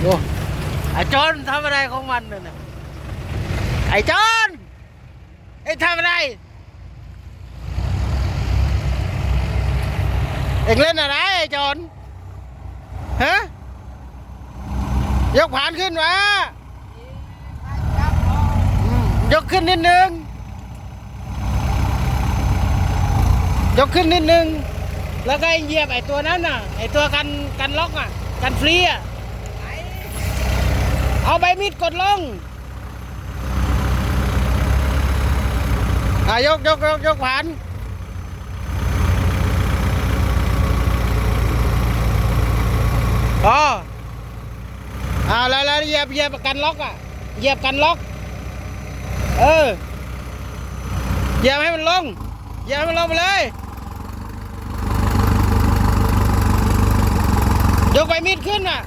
โอ้ไอ้จอนทำอะไรของมันน่ะนะไอ้จอนไอ้ทำอะไรเอ็งเล่นอะไรไอ้จอนฮะยกผ่านขึ้นมายกขึ้นนิดนึง ยกขึ้นนิดนึง แล้วก็เหยียบไอ้ตัวนั้นน่ะ ไอ้ตัวกันกันล็อกอะ กันฟรีอะ เอาใบมีดกดลงอะยกยกยกยกผ่านอ๋ออ่าแล้วแล้วเหยียบเหยียบกันล็อกอะเหยียบกันล็อก เออเหยียบให้มันลงเหยียบให้มันลงไปเลยยกใบมีดขึ้นอะ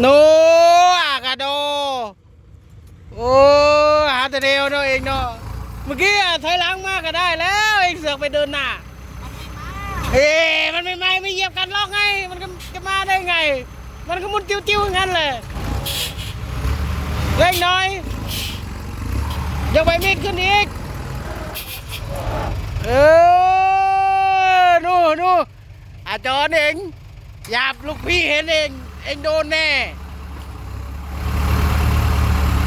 โนอากาโด โอ้หาแต่เดียวเนาะเองเนาะเมื่อกี้ถอยหลังมากก็ได้แล้วเองเสือกไปเดินหน้าเอ๊มันไม่ไม่ไม่เหยียบกันล็อกไง มันก็จะมาได้ไง มันก็มุดจิ้วๆงั้นเลยเร่งหน่อยยกใบมีดขึ้นอีก เออนู่นนู่อาจอนเองหยาบลูกพี่เห็นเอง เองโดนแน่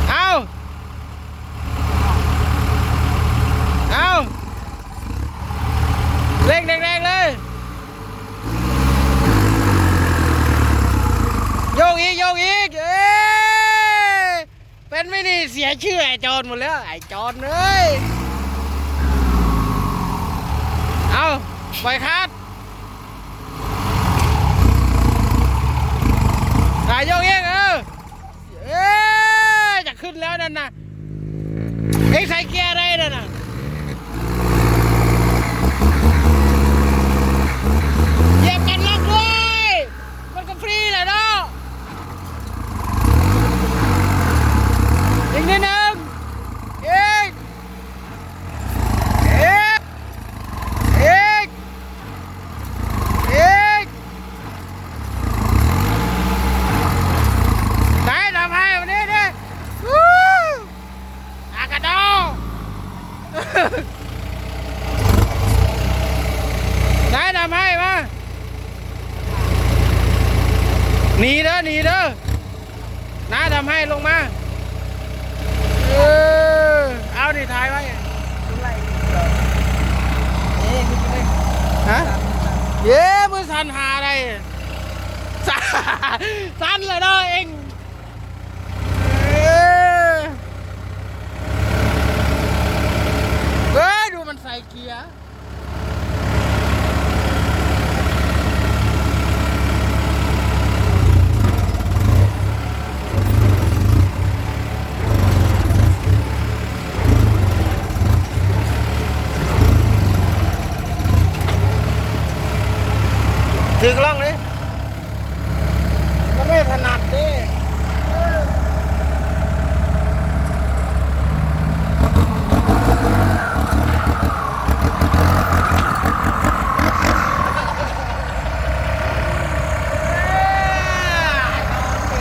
เอาเอาเร่งแรงๆเลย โยกอีก โยกอีก เอ้ยเป็นไม่ดีเสียชื่อไอ้จอนหมดแล้ว ไอ้จอนเอ้ย เอาปล่อยคาด นายโยกเองเออเอ๊จะขึ้นแล้วนั่นนะเอ็งใส่เกียร์อะไรนั่นน่ะเหยียบกันล็อกด้วย มันก็ฟรีแหละเนาะอีกนิดนึงอีกอีก อีกอีกไหนทำให้วันนี้ดิวู้อากาโด ไหนทำให้มาหนีเด้อหนีเด้อน้าทำให้ลงมา เออ เอานี่ถ่ายไว้ฮะเย้มือสั่นหาอะไร สั่นสั่นเลยเนาะเองเอ้ยเฮ้ยดูมันใส่เกียร์ ถือกล้องเลยมันไม่ถนัดดิ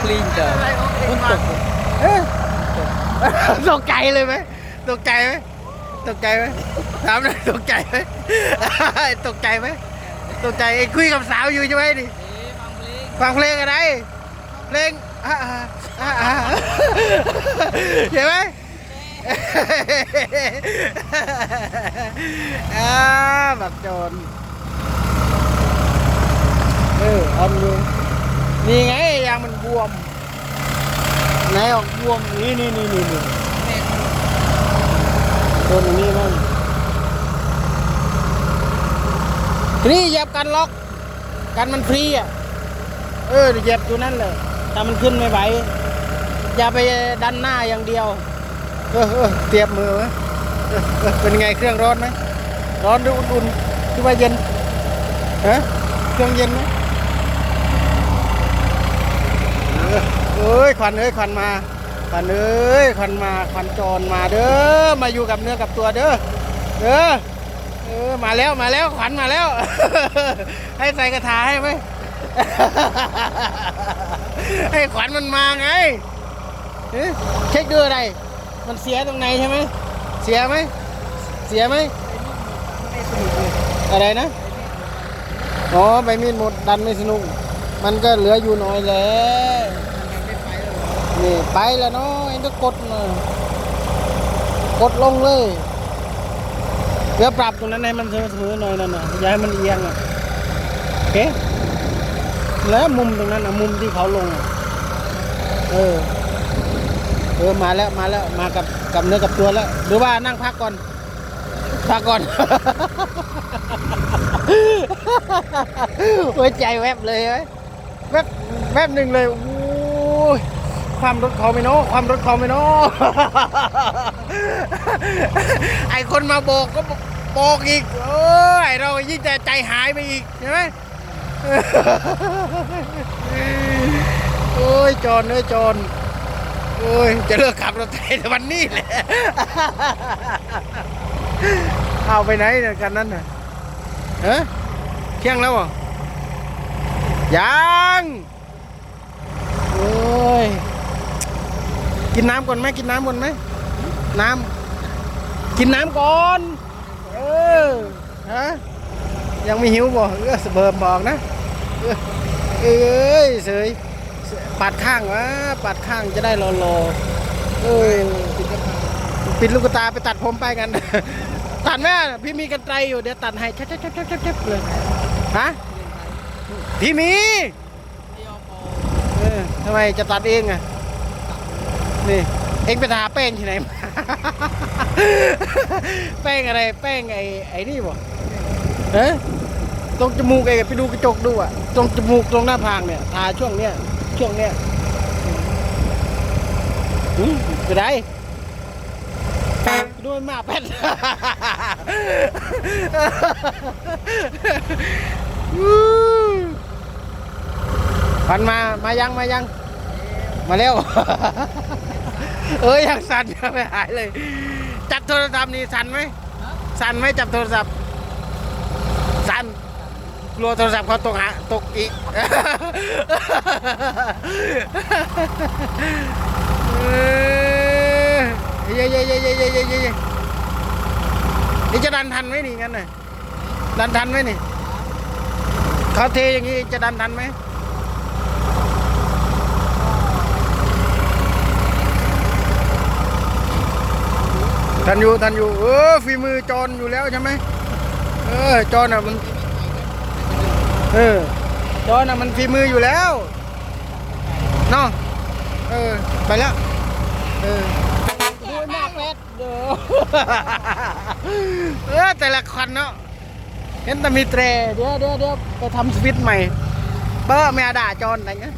คลีนเจอมันตกเอ๊ะตกใจเลยไหมตกใจไหมตกใจไหมถามหน่อยตกใจไหมตกใจไหม ตกใจเองคุยกับสาวอยู่ใช่ไหมดิฟังเพลงอะไร เพลงอ่าอ่าอ่าเห็นไหมอ่าแบบโจรเออออมอยู่นี่ไงยางมันบวมไหนออกบวมนี่นี่นี่นี่นี่โดนอย่างนี้มั้ง ทีนี่เหยียบกันล็อก กันมันฟรีอะ เออเหยียบอยู่นั่นเลยแต่มันขึ้นไม่ไหว อย่าไปดันหน้าอย่างเดียว เออเออเตรียบมือไหมเออเออเป็นไงเครื่องร้อนไหม ร้อนหรืออุ่นๆหรือว่าเย็นฮะเครื่องเย็นไหมเออเอ้ยควันเอ้ยควันมาควันเอ้ยควันมาควันจรมาเด้อ มาอยู่กับเนื้อกับตัวเด้อ เด้อ เออมาแล้วมาแล้วขวัญมาแล้ว ให้ใส่กระถาให้ไหม ให้ขวัญมันมาไงเอ๊ะเช็คดูอะไร มันเสียตรงไหนใช่ไหม เสียไหม เสียไหม อะไรนะ อ๋อใบมีดหมดดันไม่สนุก มันก็เหลืออยู่น้อยแล้วนี่ไปแล้วเนาะไอ้ต้องกดนะกดลงเลย เดี๋ยวปรับตรงนั้นให้มันเสมอๆหน่อยนั่นน่ะอย่าให้มันเอียงอะโอเคแล้วมุมตรงนั้นอะมุมที่เขาลงอะเออเออมาแล้วมาแล้วมากับกับเนื้อกับตัวแล้วหรือว่านั่งพักก่อนพักก่อนหัวใจแวบเลยเว้ยแวบแวบหนึ่งเลยโอ้ย ความรถเขาไม่เนาะความรถเขาไม่เนาะไอคนมาโบกก็โบกอีกโอ้ยเรายิ่งแต่ใจหายไปอีกใช่ไหมโอ้ยจอนเอ้ยจอนโอ้ยจะเลิกขับรถไถในวันนี้แหละเอาไปไหนกันนั้นน่ะเฮ้เที่ยงแล้วเหรอยังโอ้ย กินน้ำก่อนไหมกินน้ำก่อนไหมน้ำกินน้ำก่อนเออฮะยังไม่หิวบ่เออสเบิร์มบอกนะเออเอ้ยเสยปัดข้างวะปัดข้างจะได้รอรอเออปิดลูกตาไปตัดผมไปกัน ตัดแม่พี่มีกันไกลอยู่เดี๋ยวตัดให้ชับชับชับชับชับชับเลยฮะพี่มีเออทำไมจะตัดเองอะ นี่ เอ็งไปทาแป้งที่ไหนมา แป้งอะไร แป้งไอ้ไอ้นี่บ่เอ๊ะตรงจมูกเองไปดูกระจกดูอะ ตรงจมูกตรงหน้าผากเนี่ย ทาช่วงเนี้ย ช่วงเนี้ยอืมไปไหนด้วยมาเป็ดพันมา มายัง มายัง มาเร็ว เอ้ยยังสั่นยังไม่หายเลย จับโทรศัพท์นี่สั่นไหมสั่นไหมจับโทรศัพท์ สั่นกลัวโทรศัพท์เขาตกหาตกอีกเออเย้เย้เย้เย้เย้เย้เย้เย้นี่จะดันทันไหมนี่งั้นน่ะดันทันไหมนี่เขาเทอย่างนี้จะดันทันไหม ทันอยู่ทันอยู่เออฝีมือจอนอยู่แล้วใช่ไหมเออจอนอะมันเออจอนอะมันฝีมืออยู่แล้วเนาะเออไปแล้วเออด้วยมากแวดเด้อเออแต่ละคันเนาะเห็นแต่มีเตรเดี๋ยวเดี๋ยวเดี๋ยวไปทำสวิตช์ใหม่เบอร์แม่ด่าจอนอะไรเงี้ย